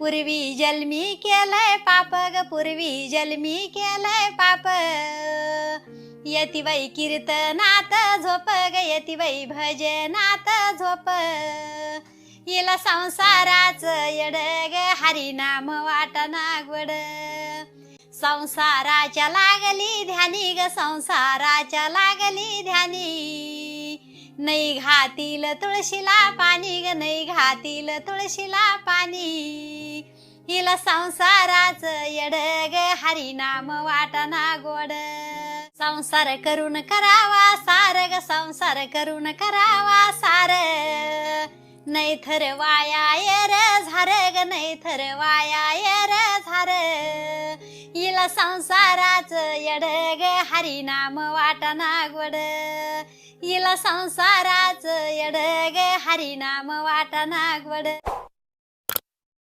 पूर्वी जन्मी केलंय पाप ग पूर्वी जन्मी केलंय पाप. यतीबाई कीर्तनात झोप ग यतीबाई भजनात झोप. येला संसाराच येड ग हरिनाम वाटना गोड. संसाराच्या लागली ध्यानी ग संसाराच्या लागली ध्यानी. नाही घातील तुळशीला पाणी ग नाही घातील तुळशीला पाणी. हिला संसाराच येड ग. हरिनाम वाटना गोड. संसार करून करावा सार ग. संसार करून करावा सार. नाही थर वाया येर झार ग. नाही थर वाया येर झार. हिला संसाराच येड ग. हरिनाम वाटना गोड. हिला संसाराच येड ग. हरिनाम वाटना गोड.